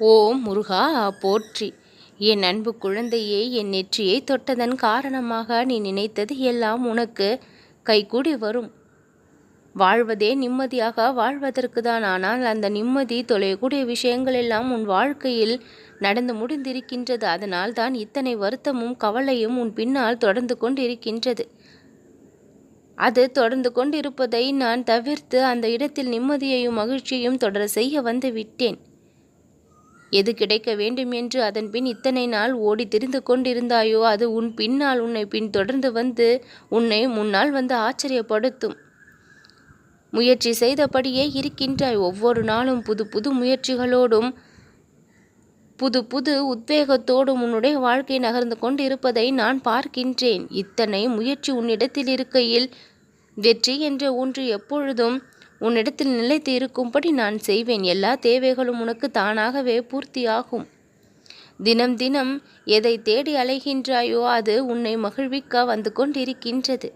ஓ முருகா போற்றி. என் அன்பு குழந்தையே என் நெற்றியை தொட்டதன் காரணமாக நீ நினைத்தது எல்லாம் உனக்கு கைகூடி வரும். வாழ்வதே நிம்மதியாக வாழ்வதற்கு தான் ஆனால் அந்த நிம்மதி தொலையக்கூடிய விஷயங்கள் எல்லாம் உன் வாழ்க்கையில் நடந்து முடிந்திருக்கின்றது. அதனால் தான் இத்தனை வருத்தமும் கவலையும் உன் பின்னால் தொடர்ந்து கொண்டிருக்கின்றது. அது தொடர்ந்து கொண்டிருப்பதை நான் தவிர்த்து அந்த இடத்தில் நிம்மதியையும் மகிழ்ச்சியையும் தொடர செய்ய வந்து விட்டேன். எது கிடைக்க வேண்டும் என்று அதன் பின் இத்தனை நாள் ஓடி திரிந்து கொண்டிருந்தாயோ அது உன் பின்னால் உன்னை பின் தொடர்ந்து வந்து உன்னை முன்னால் வந்து ஆச்சரியப்படுத்தும். முயற்சி செய்தபடியே இருக்கின்றாய் ஒவ்வொரு நாளும் புது புது முயற்சிகளோடும் புது புது உத்வேகத்தோடும் உன்னுடைய வாழ்க்கை நகர்ந்து கொண்டிருப்பதை நான் பார்க்கின்றேன். இத்தனை முயற்சி உன்னிடத்தில் இருக்கையில் வெற்றி என்ற ஒன்று எப்பொழுதும் உன்னிடத்தில் நிலைத்து இருக்கும்படி நான் செய்வேன். எல்லா தேவைகளும் உனக்கு தானாகவே பூர்த்தியாகும். தினம் தினம் எதை தேடி அலைகின்றாயோ அது உன்னை மகிழ்விக்க வந்து கொண்டிருக்கின்றது.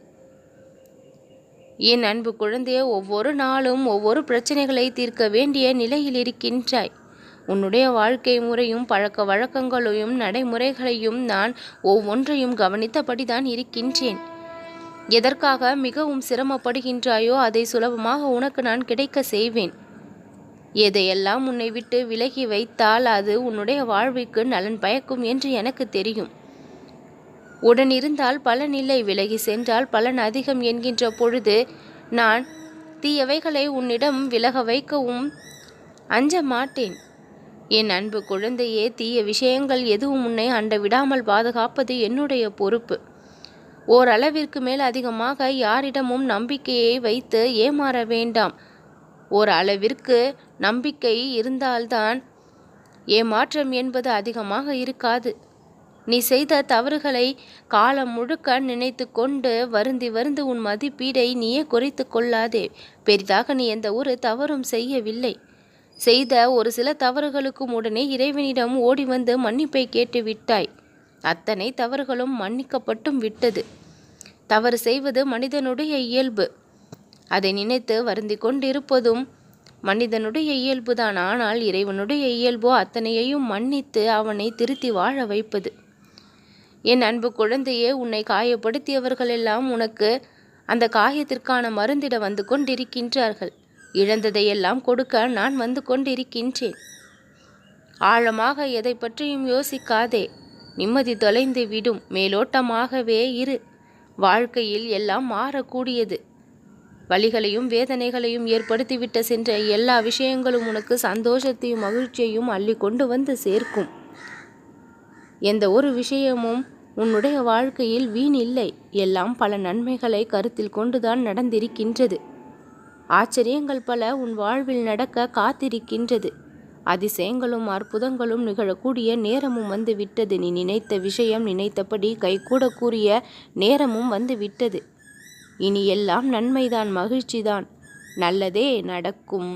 என் அன்பு குழந்தைய ஒவ்வொரு நாளும் ஒவ்வொரு பிரச்சனைகளை தீர்க்க வேண்டிய நிலையில் இருக்கின்றாய். உன்னுடைய வாழ்க்கை முறையும் பழக்க வழக்கங்களையும் நடைமுறைகளையும் நான் ஒவ்வொன்றையும் கவனித்தபடிதான் இருக்கின்றேன். எதற்காக மிகவும் சிரமப்படுகின்றாயோ அதை சுலபமாக உனக்கு நான் கிடைக்க செய்வேன். எதையெல்லாம் உன்னை விட்டு விலகி வைத்தால் அது உன்னுடைய வாழ்விற்கு நலன் பயக்கும் என்று எனக்கு தெரியும். உடனிருந்தால் பலன் இல்லை விலகி சென்றால் பலன் அதிகம் என்கின்ற பொழுது நான் தீயவைகளை உன்னிடம் விலக வைக்கவும் அஞ்ச மாட்டேன். என் அன்பு குழந்தையே தீய விஷயங்கள் எதுவும் உன்னை அண்ட விடாமல் பாதுகாப்பது என்னுடைய பொறுப்பு. ஓரளவிற்கு மேல் அதிகமாக யாரிடமும் நம்பிக்கையை வைத்து ஏமாற வேண்டாம். ஓரளவிற்கு நம்பிக்கை இருந்தால்தான் ஏமாற்றம் என்பது அதிகமாக இருக்காது. நீ செய்த தவறுகளை காலம் முழுக்க நினைத்து கொண்டு வருந்தி வருந்து உன் மதிப்பீடை நீயே குறைத்து கொள்ளாதே. பெரிதாக நீ எந்த ஒரு தவறும் செய்யவில்லை. செய்த ஒரு சில தவறுகளுக்கும் உடனே இறைவனிடம் ஓடி வந்து மன்னிப்பை கேட்டு விட்டாய் அத்தனை தவறுகளும் மன்னிக்கப்பட்டும் விட்டது. தவறு செய்வது மனிதனுடைய இயல்பு. அதை நினைத்து வருந்தி கொண்டிருப்பதும் மனிதனுடைய இயல்புதான். ஆனால் இறைவனுடைய இயல்போ அத்தனையையும் மன்னித்து அவனை திருத்தி வாழ வைப்பது. என் அன்பு குழந்தையே உன்னை காயப்படுத்தியவர்களெல்லாம் உனக்கு அந்த காயத்திற்கான மருந்திட வந்து கொண்டிருக்கின்றார்கள். இழந்ததையெல்லாம் கொடுக்க நான் வந்து கொண்டிருக்கின்றேன். ஆழமாக எதை பற்றியும் யோசிக்காதே. நிம்மதி தொலைந்து விடும். மேலோட்டமாகவே இரு. வாழ்க்கையில் எல்லாம் மாறக்கூடியது. வழிகளையும் வேதனைகளையும் ஏற்படுத்திவிட்ட சென்ற எல்லா விஷயங்களும் உனக்கு சந்தோஷத்தையும் மகிழ்ச்சியையும் அள்ளி கொண்டு வந்து சேர்க்கும். எந்த ஒரு விஷயமும் உன்னுடைய வாழ்க்கையில் வீண் இல்லை. எல்லாம் பல நன்மைகளை கருத்தில் கொண்டுதான் நடந்திருக்கின்றது. ஆச்சரியங்கள் பல உன் வாழ்வில் நடக்க காத்திருக்கின்றது. அதிசயங்களும் அற்புதங்களும் நிகழக்கூடிய நேரமும் வந்து விட்டது நீ நினைத்த விஷயம் நினைத்தபடி கைகூடக்கூடிய நேரமும் வந்து விட்டது இனி எல்லாம் நன்மைதான் மகிழ்ச்சிதான். நல்லதே நடக்கும்.